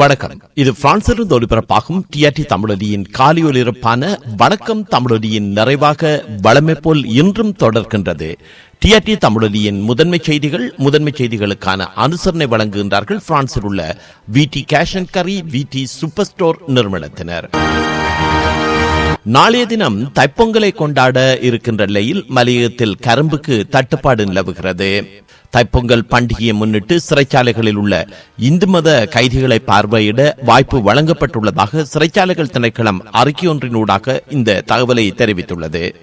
வணக்கம் இது பிரான்சிலிருந்து ஒளிபரப்பாகும் டிஆர்டி தமிழொலியின் காலி ஒலிபரப்பான வணக்கம் தமிழொலியின் நிறைவாக வளமை போல் இன்றும் தொடர்கின்றது. டிஆர்டி தமிழொலியின் முதன்மை செய்திகள் முதன்மை செய்திகளுக்கான அனுசரணை வழங்குகின்றார்கள் பிரான்சில் உள்ள விடி கேஷ் அண்ட் கரி விடி சூப்பர் ஸ்டோர் நிறுவனத்தினர். நாளைய தினம் தைப்பொங்கலை கொண்டாட இருக்கின்ற நிலையில் மலையகத்தில் கரும்புக்கு தட்டுப்பாடு நிலவுகிறது. தைப்பொங்கல் பண்டிகையை முன்னிட்டு சிறைச்சாலைகளில் உள்ள இந்து மத கைதிகளை பார்வையிட வாய்ப்பு வழங்கப்பட்டுள்ளதாக சிறைச்சாலைகள் திணைக்களம் அறிக்கையொன்றினூடாக இந்த தகவலை தெரிவித்துள்ளது.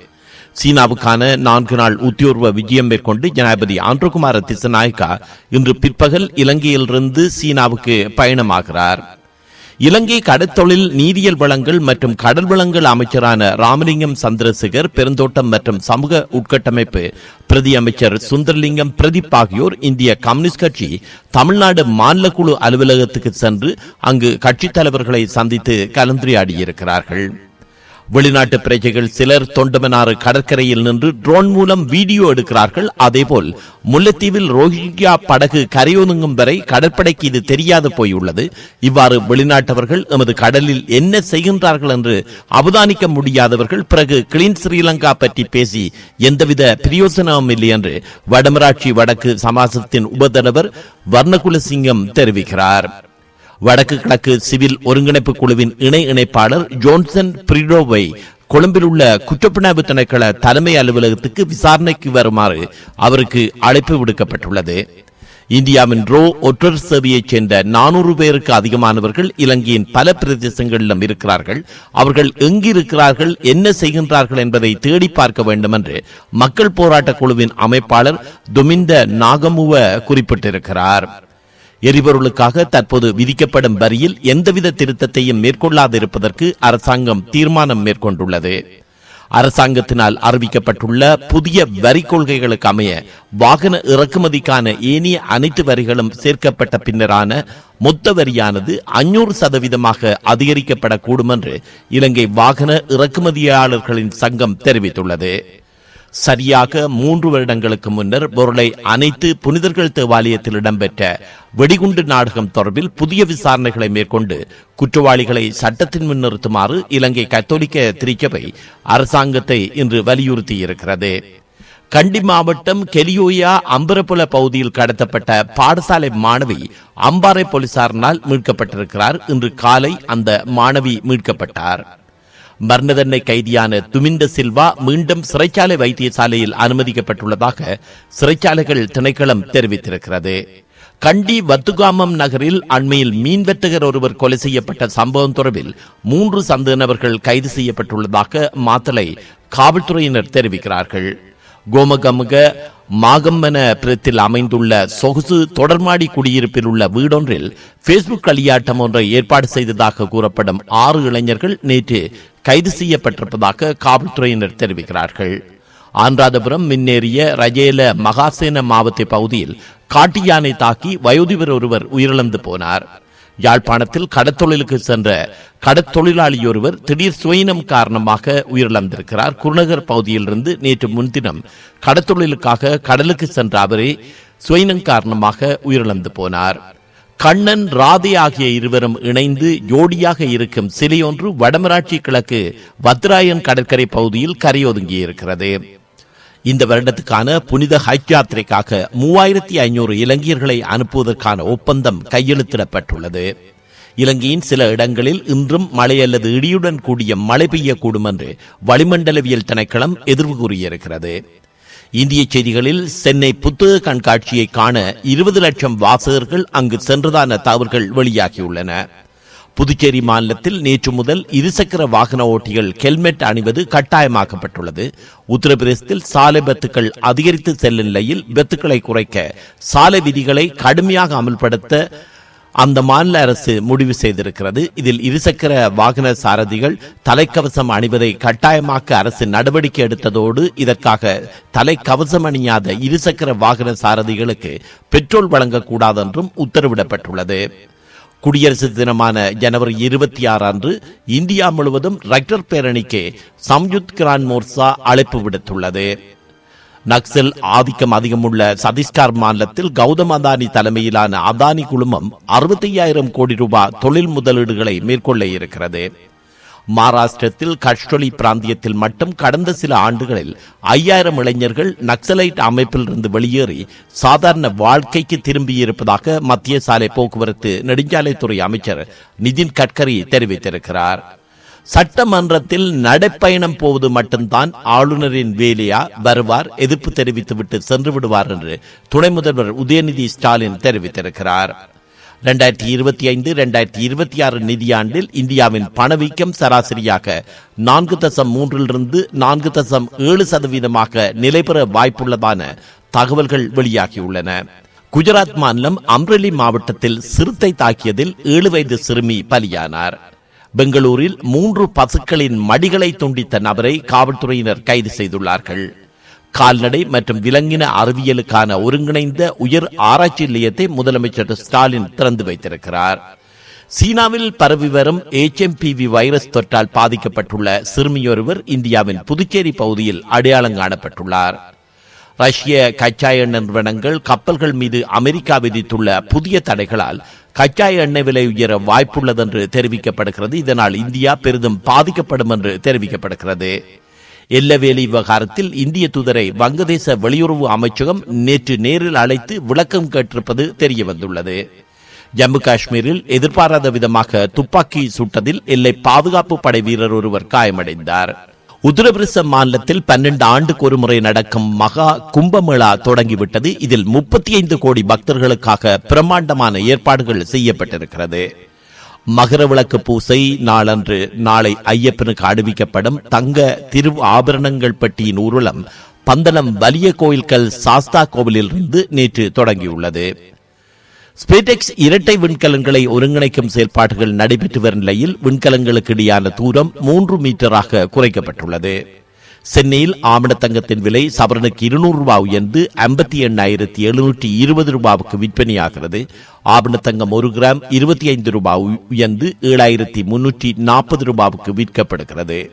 சீனாவுக்கான நான்கு நாள் உத்தியோர்வ விஜயம் மேற்கொண்டு ஜனாதிபதி ஆண்ட்ருகுமார திசநாயக்கா இன்று பிற்பகல் இலங்கையிலிருந்து சீனாவுக்கு பயணமாகிறார். இலங்கை கடற்தொழில் நீரியல் வளங்கள் மற்றும் கடல் வளங்கள் அமைச்சரான ராமலிங்கம் சந்திரசேகர் பெருந்தோட்டம் மற்றும் சமூக உட்கட்டமைப்பு பிரதி அமைச்சர் சுந்தரலிங்கம் பிரதீப் ஆகியோர் இந்திய கம்யூனிஸ்ட் கட்சி தமிழ்நாடு மாநில குழு அலுவலகத்துக்கு சென்று அங்கு கட்சித் தலைவர்களை சந்தித்து கலந்துரையாடியிருக்கிறார்கள். வெளிநாட்டு பிரஜைகள் சிலர் தொண்டமனாறு கடற்கரையில் நின்று ட்ரோன் மூலம் வீடியோ எடுக்கிறார்கள். அதேபோல் முல்லைத்தீவில் ரோஹிங்கியா படகு கரையொதுங்கும் வரை கடற்படைக்கு இது தெரியாது போயுள்ளது. இவ்வாறு வெளிநாட்டவர்கள் எமது கடலில் என்ன செய்கின்றார்கள் என்று அவதானிக்க முடியாதவர்கள் பிறகு கிளீன் ஸ்ரீலங்கா பற்றி பேசி எந்தவித பிரயோசனமும் இல்லை என்று வடமராட்சி வடக்கு சமாசத்தின் உபதலைவர் வர்ணகுலசிங்கம் தெரிவிக்கிறார். வடக்கு கிழக்கு சிவில் ஒருங்கிணைப்பு குழுவின் இணை இணைப்பாளர் ஜோன்சன் பிரிடோவை கொழும்பில் உள்ள குற்றப்பிணாய்வு திணைக்கள தலைமை அலுவலகத்துக்கு விசாரணைக்கு வருமாறு அவருக்கு அழைப்பு விடுக்கப்பட்டுள்ளது. இந்தியாவின் ரோ ஒற்றர் சேவையைச் சேர்ந்த நானூறு பேருக்கு அதிகமானவர்கள் இலங்கையின் பல பிரதேசங்களிலும் இருக்கிறார்கள். அவர்கள் எங்கிருக்கிறார்கள் என்ன செய்கின்றார்கள் என்பதை தேடி பார்க்க வேண்டும் என்று மக்கள் போராட்ட குழுவின் அமைப்பாளர் துமிந்த நாகமுவ குறிப்பிட்டிருக்கிறார். எரிபொருளுக்காக தற்போது விதிக்கப்படும் வரியில் எந்தவித திருத்தத்தையும் மேற்கொள்ளாதிருப்பதற்கு அரசாங்கம் தீர்மானம் மேற்கொண்டுள்ளது. அரசாங்கத்தினால் அறிவிக்கப்பட்டுள்ள புதிய வரி கொள்கைகளுக்கு அமைய வாகன இறக்குமதிக்கான ஏனைய அனைத்து வரிகளும் சேர்க்கப்பட்ட பின்னரான மொத்த வரியானது அஞ்சூறு சதவீதமாக அதிகரிக்கப்படக்கூடும் என்று இலங்கை வாகன இறக்குமதியாளர்களின் சங்கம் தெரிவித்துள்ளது. சரியாக மூன்று வருடங்களுக்கு முன்னர் பொருளை அனைத்து புனிதர்கள் தேவாலயத்தில் இடம்பெற்ற வெடிகுண்டு நாடகம் தொடர்பில் புதிய விசாரணைகளை மேற்கொண்டு குற்றவாளிகளை சட்டத்தின் முன் நிறுத்துமாறு இலங்கை கத்தோலிக்க திருச்சபை அரசாங்கத்தை இன்று வலியுறுத்தியிருக்கிறது. கண்டி மாவட்டம் கெலியோயா அம்பரப்புல பகுதியில் கடத்தப்பட்ட பாடசாலை மாணவி அம்பாறை போலீசாரினால் மீட்கப்பட்டிருக்கிறார். இன்று காலை அந்த மாணவி மீட்கப்பட்டார். மரணதண்டனை கைதியான துமிந்த சில்வா மீண்டும் சிறைச்சாலை வைத்தியசாலையில் அனுமதிக்கப்பட்டுள்ளதாக சிறைச்சாலைகள் திணைக்களம் தெரிவித்திருக்கிறது. கண்டி வத்துகாமம் நகரில் அண்மையில் மீன் வெட்டுகர் ஒருவர் கொலை செய்யப்பட்ட சம்பவம் தொடர்பில் மூன்று சந்தேக நபர்கள் கைது செய்யப்பட்டுள்ளதாக மாத்தலை காவல்துறையினர் தெரிவிக்கிறார்கள். கோமகமுக மாகம்மன பிரத்தில் அமைந்துள்ள சொகுசு தொடர்மாடி குடியிருப்பில் உள்ள வீடொன்றில் பேஸ்புக் களியாட்டம் ஒன்றை ஏற்பாடு செய்ததாக கூறப்படும் ஆறு இளைஞர்கள் நேற்று கைது செய்யப்பட்டிருப்பதாக காவல்துறையினர் தெரிவிக்கிறார்கள். ஆந்திராதபுரம் மின்னேறிய ரஜேல மகாசேன மாவட்ட பகுதியில் காட்டு யானை தாக்கி வயோதிபர் ஒருவர் உயிரிழந்து போனார். யாழ்ப்பாணத்தில் கடத்தொழிலுக்கு சென்ற கடத்தொழிலாளி ஒருவர் திடீர் சுயினம் காரணமாக உயிரிழந்திருக்கிறார். குருநகர் பகுதியிலிருந்து நேற்று முன்தினம் கடத்தொழிலுக்காக கடலுக்கு சென்ற அவரே சுயினம் காரணமாக உயிரிழந்து போனார். கண்ணன் ராதே ஆகிய இருவரும் இணைந்து ஜோடியாக இருக்கும் சிலையொன்று வடமராட்சி கிழக்கு வத்ராயன் கடற்கரை பகுதியில் கரையொதுங்கி இருக்கிறது இந்த வருடத்துக்கான புனித ஹஜ் யாத்திரைக்காக மூவாயிரத்தி ஐநூறு இலங்கையர்களை அனுப்புவதற்கான ஒப்பந்தம் கையெழுத்திடப்பட்டுள்ளது. இலங்கையின் சில இடங்களில் இன்றும் மழை அல்லது இடியுடன் கூடிய மழை பெய்யக்கூடும் என்று வளிமண்டலவியல் திணைக்களம் எதிர்வு கூறியிருக்கிறது. இந்திய செய்திகளில் சென்னை புத்தக கண்காட்சியை காண இருபது லட்சம் வாசகர்கள் அங்கு சென்றதான தகவல்கள் வெளியாகியுள்ளன. புதுச்சேரி மாநிலத்தில் நேற்று முதல் இருசக்கர வாகன ஓட்டிகள் ஹெல்மெட் அணிவது கட்டாயமாக்கப்பட்டுள்ளது. உத்தரப்பிரதேசத்தில் சாலை பத்துக்கள் அதிகரித்து செல்லும் நிலையில் பெத்துக்களை குறைக்க சாலை விதிகளை கடுமையாக அமல்படுத்த அந்த மாநில அரசு முடிவு செய்திருக்கிறது. இதில் இருசக்கர வாகன சாரதிகள் தலைக்கவசம் அணிவதை கட்டாயமாக்க அரசு நடவடிக்கை எடுத்ததோடு இதற்காக தலைக்கவசம் அணியாத இருசக்கர வாகன சாரதிகளுக்கு பெட்ரோல் வழங்கக்கூடாது என்றும் உத்தரவிடப்பட்டுள்ளது. குடியரசு தினமான ஜனவரி இருபத்தி ஆறு அன்று இந்தியா முழுவதும் ரக்டர் பேரணிக்கு சம்யுத் கிரான் மோர்சா அழைப்பு விடுத்துள்ளது. நக்சல் ஆதிக்கம் அதிகமுள்ள சத்தீஸ்கர் மாநிலத்தில் கௌதம் அதானி தலைமையிலான அதானி குழுமம் அறுபத்தி ஐயாயிரம் கோடி ரூபாய் தொழில் முதலீடுகளை மேற்கொள்ள இருக்கிறது. மகாராஷ்டிரத்தில் கஷ்டொலி பிராந்தியத்தில் மட்டும் கடந்த சில ஆண்டுகளில் ஐயாயிரம் இளைஞர்கள் நக்சலைட் அமைப்பில் இருந்து வெளியேறி சாதாரண வாழ்க்கைக்கு திரும்பியிருப்பதாக மத்திய சாலை போக்குவரத்து நெடுஞ்சாலைத்துறை அமைச்சர் நிதின் கட்கரி தெரிவித்திருக்கிறார். சட்டமன்றத்தில் நடைப்பயணம் போவது மட்டும்தான் ஆளுநரின் வேலையா? வருவார் எதிர்ப்பு தெரிவித்துவிட்டு சென்று விடுவார் என்று துணை முதல்வர் உதயநிதி ஸ்டாலின் தெரிவித்திருக்கிறார். ரெண்டாயிரத்தி இருபத்தி ஐந்து ரெண்டாயிரத்தி இருபத்தி ஆறு நிதியாண்டில் இந்தியாவின் பணவீக்கம் சராசரியாக நான்கு தசம் மூன்றிலிருந்து நான்கு தசம் ஏழு சதவீதமாக நிலைபெற வாய்ப்புள்ளதான தகவல்கள் வெளியாகியுள்ளன. குஜராத் மாநிலம் அம்ரெலி மாவட்டத்தில் சிறுத்தை தாக்கியதில் ஏழு வயது சிறுமி பலியானார். பெங்களூரில் மூன்று பசுக்களின் மடிகளை துண்டித்த நபரை காவல்துறையினர் கைது செய்துள்ளார்கள். கால்நடை மற்றும் விலங்கின அறிவியலுக்கான ஒருங்கிணைந்த உயர் ஆராய்ச்சி நிலையத்தை முதலமைச்சர் ஸ்டாலின் திறந்து வைத்திருக்கிறார். சீனாவில் பரவி வரும் எச்எம்பிவி வைரஸ் தொற்றால் பாதிக்கப்பட்டுள்ள சிறுமியொருவர் இந்தியாவின் புதுச்சேரி பகுதியில் அடையாளம் காணப்பட்டுள்ளார். ரஷ்ய கச்சா எண்ணெய் நிறுவனங்கள் கப்பல்கள் மீது அமெரிக்கா விதித்துள்ள புதிய தடைகளால் கச்சா எண்ணெய் விலை உயர வாய்ப்புள்ளதென்று தெரிவிக்கப்படுகிறது. இதனால் இந்தியா பெரிதும் பாதிக்கப்படும் என்று தெரிவிக்கப்படுகிறது. எல்லவேலி விவகாரத்தில் இந்திய தூதரை வங்கதேச வெளியுறவு அமைச்சகம் நேற்று நேரில் அழைத்து விளக்கம் கேட்டிருப்பது தெரிய வந்துள்ளது ஜம்மு காஷ்மீரில் எதிர்பாராத விதமாக துப்பாக்கி சுட்டதில் எல்லை பாதுகாப்பு படை வீரர் ஒருவர் காயமடைந்தார். உத்தரப்பிரதேச மாநிலத்தில் பன்னெண்டு ஆண்டுக்கு ஒரு முறை நடக்கும் மகா கும்பமேளா தொடங்கிவிட்டது. இதில் முப்பத்தி ஐந்து கோடி பக்தர்களுக்காக பிரம்மாண்டமான ஏற்பாடுகள் செய்யப்பட்டிருக்கிறது. மகர விளக்கு பூசை நாளன்று நாளை ஐயப்பனுக்கு அறிவிக்கப்படும் தங்க திரு ஆபரணங்கள் பட்டியின் ஊர்வலம் பந்தளம் வலிய கோயில்கள் சாஸ்தா கோவிலிலிருந்து நேற்று தொடங்கியுள்ளது. ஸ்பேடெக்ஸ் இரட்டை விண்கலங்களை ஒருங்கிணைக்கும் செயல்பாடுகள் நடைபெற்று வரும் நிலையில் விண்கலங்களுக்கு இடையான தூரம் மூன்று மீட்டராக குறைக்கப்பட்டுள்ளது. சென்னையில் ஆமணத்தங்கத்தின் விலை சவரனுக்கு இருநூறு ரூபாய் உயர்ந்து ஐம்பத்தி எண்ணாயிரத்தி எழுநூற்றி இருபது ரூபாவுக்கு விற்பனையாகிறது. ஆபணத்தங்கம் ஒரு கிராம் இருபத்தி ஐந்து ரூபாய் உயர்ந்து ஏழாயிரத்தி முன்னூற்றி நாற்பது ரூபாவுக்கு விற்கப்படுகிறது.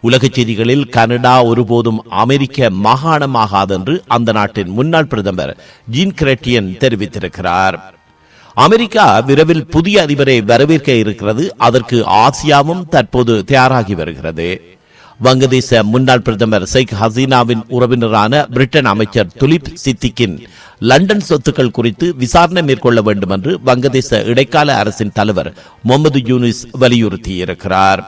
உலகச் செய்திகளில் கனடா ஒருபோதும் அமெரிக்க மாகாணமாகாதென்று அந்த நாட்டின் முன்னாள் பிரதமர் ஜீன் கிரட்டியன் தெரிவித்திருக்கிறார். அமெரிக்கா விரைவில் புதிய அதிபரை வரவேற்க இருக்கிறது. அதற்கு ஆசியாவும் தற்போது தயாராகி வருகிறது. வங்கதேச முன்னாள் பிரதமர் ஷேக் ஹசீனாவின் உறவினரான பிரிட்டன் அமைச்சர் துலிப் சித்திக்கின் லண்டன் சொத்துக்கள் குறித்து விசாரணை மேற்கொள்ள வேண்டும் என்று வங்கதேச இடைக்கால அரசின் தலைவர் முகமது யூனிஸ் வலியுறுத்தியிருக்கிறார்.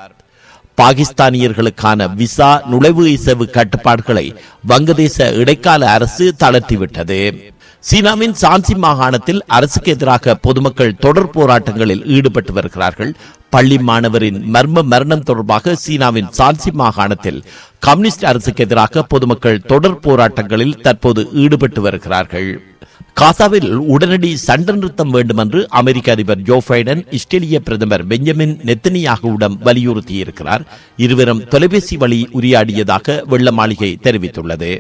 பாகிஸ்தானியர்களுக்கான விசா நுழைவு இசைவு கட்டுப்பாடுகளை வங்கதேச இடைக்கால அரசு தளர்த்திவிட்டது. சீனாவின் சான்சி மாகாணத்தில் அரசுக்கு எதிராக பொதுமக்கள் தொடர் போராட்டங்களில் ஈடுபட்டு வருகிறார்கள். பள்ளி மாணவரின் மர்ம மரணம் தொடர்பாக சீனாவின் சான்சி மாகாணத்தில் கம்யூனிஸ்ட் அரசுக்கு எதிராக பொதுமக்கள் தொடர் போராட்டங்களில் தற்போது ஈடுபட்டு வருகிறார்கள். காசாவில் உடனடி சண்டை நிறுத்தம் வேண்டும் என்று அமெரிக்க அதிபர் ஜோ பைடன் இஸ்ரேலிய பிரதமர் பெஞ்சமின் நெத்தனியாகுவிடம் வலியுறுத்தியிருக்கிறார். இருவரும் தொலைபேசி வழி உரையாடியதாக வெள்ள மாளிகை தெரிவித்துள்ளது.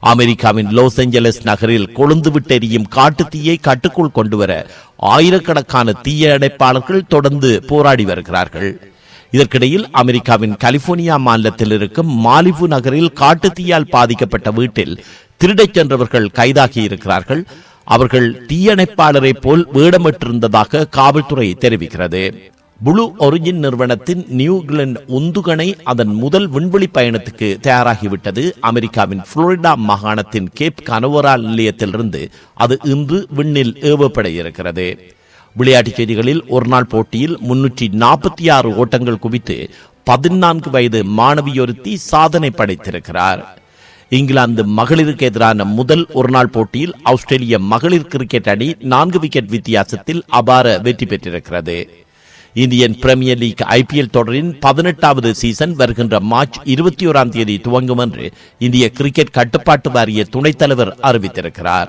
அமெரிக்காவின் லாஸ் ஏஞ்சலஸ் நகரில் கொழுந்து விட்டெறியும் காட்டு தீயை கட்டுக்குள் கொண்டுவர ஆயிரக்கணக்கான தீயணைப்பாளர்கள் தொடர்ந்து போராடி வருகிறார்கள். இதற்கிடையில் அமெரிக்காவின் கலிபோர்னியா மாநிலத்தில் இருக்கும் மாலிபு நகரில் காட்டு தீயால் பாதிக்கப்பட்ட வீட்டில் திருடச் சென்றவர்கள் கைதாகி இருக்கிறார்கள். அவர்கள் தீயணைப்பாளரை போல் வேடமிட்டிருந்ததாக காவல்துறை தெரிவிக்கிறது. புளு ஒரிஜின் நிறுவனத்தின் நியூகிலாந்து உந்துகணை அதன் முதல் விண்வெளி பயணத்துக்கு தயாராகிவிட்டது. அமெரிக்காவின் புளோரிடா மாகாணத்தின் கேப் கனவரா நிலையத்திலிருந்து அது இன்று விண்ணில் ஏவப்பட இருக்கிறது. விளையாட்டுச் செய்திகளில் ஒருநாள் போட்டியில் முன்னூற்றி நாற்பத்தி ஆறு ஓட்டங்கள் குவித்து பதினான்கு வயது மாணவியொருத்தி சாதனை படைத்திருக்கிறார். இங்கிலாந்து மகளிருக்கு எதிரான முதல் ஒருநாள் போட்டியில் ஆஸ்திரேலிய மகளிர் கிரிக்கெட் அணி நான்கு விக்கெட் வித்தியாசத்தில் அபார வெற்றி பெற்றிருக்கிறது. இந்தியன் பிரீமியர் லீக் ஐபிஎல் தொடரின் பதினெட்டாவது சீசன் வருகின்ற மார்ச் இருபத்தி ஓராம் தேதி துவங்கும் என்று இந்திய கிரிக்கெட் கட்டுப்பாட்டு வாரிய துணைத் தலைவர் அறிவித்திருக்கிறார்.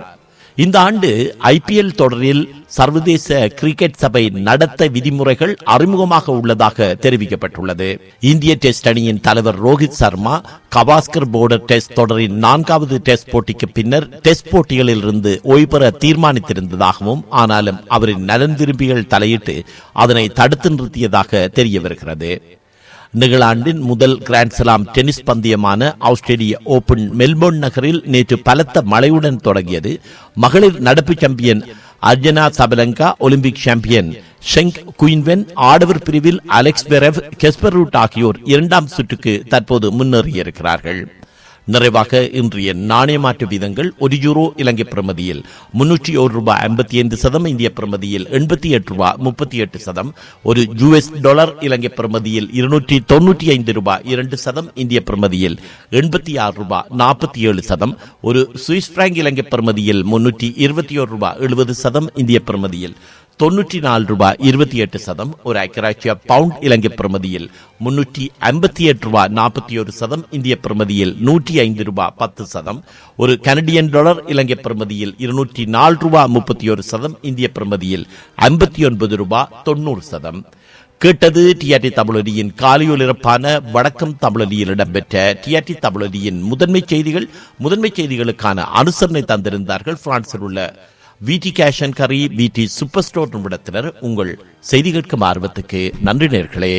இந்த ஆண்டு ஐபிஎல் தொடரில் சர்வதேச கிரிக்கெட் சபை நடத்த விதிமுறைகள் அறிமுகமாக உள்ளதாக தெரிவிக்கப்பட்டுள்ளது. இந்திய டெஸ்ட் அணியின் தலைவர் ரோஹித் சர்மா கவாஸ்கர் போர்டர் டெஸ்ட் தொடரின் நான்காவது டெஸ்ட் போட்டிக்கு பின்னர் டெஸ்ட் போட்டிகளில் இருந்து ஓய்வு பெற தீர்மானித்திருந்ததாகவும் ஆனாலும் அவரின் நலன் விரும்பிகள் தலையிட்டு அதனை தடுத்து நிறுத்தியதாக தெரிய வருகிறது நிகழாண்டின் முதல் கிராண்ட்ஸ்லாம் டென்னிஸ் பந்தயமான ஆஸ்திரேலிய ஓபன் மெல்போர்ன் நகரில் நேற்று பலத்த மழையுடன் தொடங்கியது. மகளிர் நடப்பு champion Aryna Sabalenka Olympic champion Zheng Qinwen ஆடவர் பிரிவில் அலெக்ஸ் பெரவ் கெஸ்பர் ரூட் ஆகியோர் இரண்டாம் சுற்றுக்கு தற்போது முன்னேறியிருக்கிறார்கள். நிறைவாக இன்றைய நாணய மாற்று வீதங்கள் ஒரு யூரோ இலங்கை பிரமதியில் முன்னூற்றி ஒரு ரூபாய் ஐம்பத்தி ஐந்து சதம் இந்திய பிரமதியில் எண்பத்தி எட்டு ரூபாய் முப்பத்தி எட்டு சதம் ஒரு யூஎஸ் டாலர் இலங்கை பிரமதியில் இருநூற்றி தொன்னூற்றி ஐந்து ரூபாய் இரண்டு சதம் இந்திய பிரமதியில் எண்பத்தி ஆறு ரூபாய் நாற்பத்தி ஏழு சதம் ஒரு சுவிஸ் பிராங்க் இலங்கை பிரமதியில் முன்னூற்றி இருபத்தி ஒரு ரூபாய் எழுபது சதம் இந்திய பிரமதியில் தொன்னூற்றி நாலு ரூபாய் இருபத்தி எட்டு சதம் ஒரு ஐக்கராட்சிய பவுண்ட் இலங்கை பிரமதியில். முன்னூற்றி ஐம்பத்தி எட்டு ரூபாய் நாற்பத்தி ஒரு சதம் இந்திய பிரமதியில். நூற்றி ஐந்து ரூபாய் பத்து சதம் ஒரு கனடியன் டாலர் இலங்கை பிரமதியில். இருநூற்றி நாலு ரூபாய் முப்பத்தி ஒரு சதம் இந்திய பிரமதியில். ஐம்பத்தி ஒன்பது ரூபாய் தொண்ணூறு சதம். கேட்டது டிஆர்டி தமிழொலியின் காலையொலிரப்பான வடக்கம் தமிழொலியில் இடம்பெற்ற டிஆர்டி தமிழொலியின் முதன்மை செய்திகள் முதன்மை செய்திகளுக்கான அனுசரணை தந்திருந்தார்கள் பிரான்சில் உள்ள விடி கேஷ் அண்ட் கரி விடி சூப்பர் ஸ்டோர் நிறுவனத்தினர் உங்கள் செய்தி கேட்கும் ஆர்வத்துக்கு நன்றி நேர்களே.